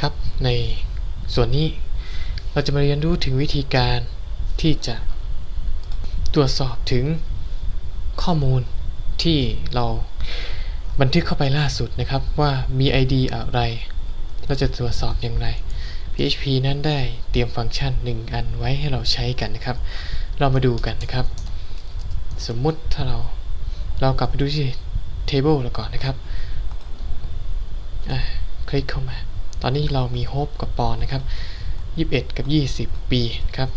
ครับ ในส่วนนี้เราจะมาเรียนรู้ถึงวิธีการที่จะตรวจสอบถึงข้อมูลที่เราบันทึกเข้าไปล่าสุดนะครับ ว่ามี ID อะไร เราจะตรวจสอบอย่างไร PHP นั้นได้เตรียมฟังก์ชัน 1 อันไว้ให้เราใช้กันนะครับ เรามาดูกันนะครับ สมมุติถ้าเราเรากลับไปดูที่ table เราก่อนนะครับ คลิกเข้ามา ตอนนี้เรามีโฮปกับปอนนะครับ 21 กับ 20 ปีครับ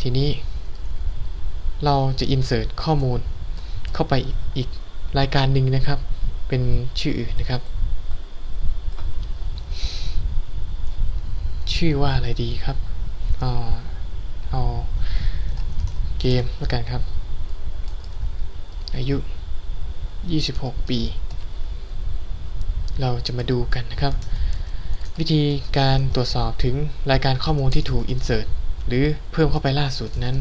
ทีนี้เราจะ insert ข้อมูลเข้าไปอีกรายการหนึ่งนะครับ เป็นชื่ออื่นนะครับ ชื่อว่าอะไรดีครับ เอาเอาเกมแล้วกันครับ อายุ 26 ปี เราจะมาดูกันนะครับ วิธีการตรวจสอบถึงรายการข้อมูลที่ถูก insert หรือเพิ่มเข้าไปล่าสุดนั้น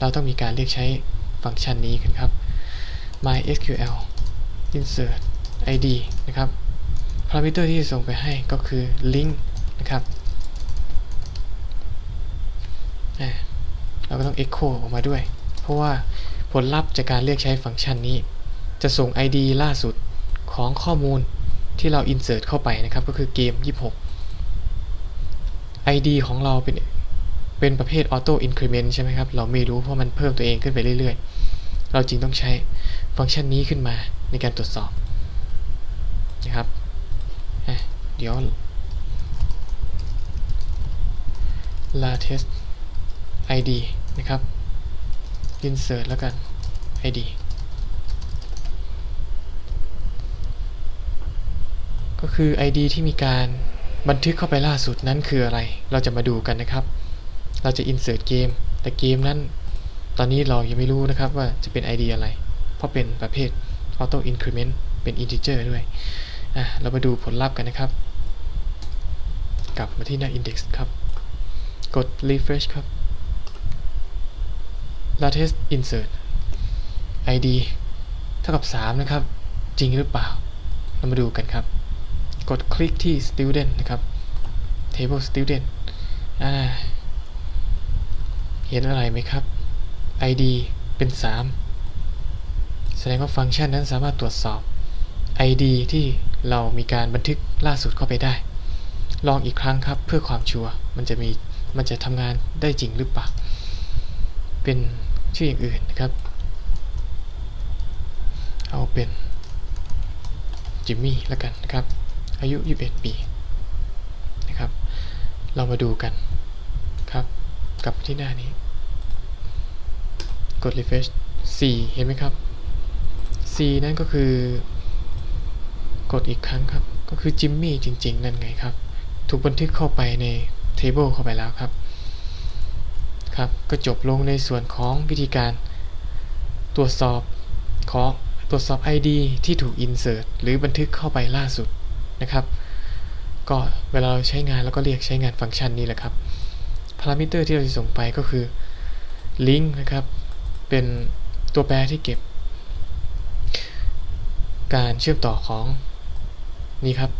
เราต้องมีการเรียกใช้ฟังก์ชันนี้กันครับ mysql insert id นะครับพารามิเตอร์ที่ส่งไปให้ก็คือ link นะครับเราก็ต้อง echo ออกมาด้วย เพราะว่าผลลัพธ์จากการเรียกใช้ฟังก์ชันนี้ จะส่ง ID ล่าสุดของข้อมูลที่เรา insert เข้าไปนะครับ ก็คือเกม 26 ID ของเราเป็นเป็นประเภท auto increment ใช่ไหมครับ เราไม่รู้เพราะมันเพิ่มตัวเองขึ้นไปเรื่อยๆ เราจึงต้องใช้ฟังก์ชันนี้ขึ้นมาในการตรวจสอบนะครับ เดี๋ยว latest id นะครับ insert แล้วกัน id ก็คือ ID ที่มีการ บันทึกเข้าไปล่าสุดนั้นคืออะไร เราจะมาดูกันนะครับ เราจะ insert เกม แต่เกมนั้น ตอนนี้เรายังไม่รู้นะครับว่าจะเป็น ID อะไร เพราะเป็นประเภท auto increment เป็น integer ด้วย เรามาดูผลลัพธ์กันนะครับ กลับมาที่หน้า index ครับ กด refresh ครับ latest insert id เท่ากับ 3 นะครับ จริงหรือเปล่า เรามาดูกันครับ กดคลิกที่ student นะครับ table student เห็นอะไรไหมครับ id เป็น 3 แสดงว่าฟังก์ชันนั้นสามารถตรวจสอบ id ที่เรามีการบันทึกล่าสุดเข้าไปได้ ลองอีกครั้งครับเพื่อความชัวร์มันจะมีมันจะทำงานได้จริงหรือเปล่า เป็นชื่ออย่างอื่นนะครับ เอาเป็นจิมมี่แล้วกันนะครับ อายุ 21 ปีนะครับ เรามาดูกันครับกลับที่หน้านี้ กด refresh 4 เห็นไหมครับ C นั่นก็คือกดอีกครั้งครับ ก็คือจิมมี่จริง ๆ นั่นไงครับ ถูกบันทึกเข้าไปใน table เข้าไปแล้วครับ ครับ ก็จบลงในส่วนของวิธีการตรวจสอบขอตรวจสอบ ID ที่ถูก insert หรือบันทึกเข้าไปล่าสุด นะครับ ก็เวลาเราใช้งานเราก็เรียกใช้งานฟังก์ชันนี้แหละครับพารามิเตอร์ที่เราจะส่งไปก็คือ link นะครับ เป็นตัวแปรที่เก็บ การเชื่อมต่อของนี่ครับ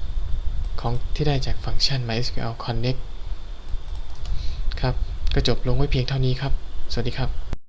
ของที่ได้จากฟังก์ชัน mysql connect ครับ ก็จบลงไว้เพียงเท่านี้ครับ สวัสดีครับ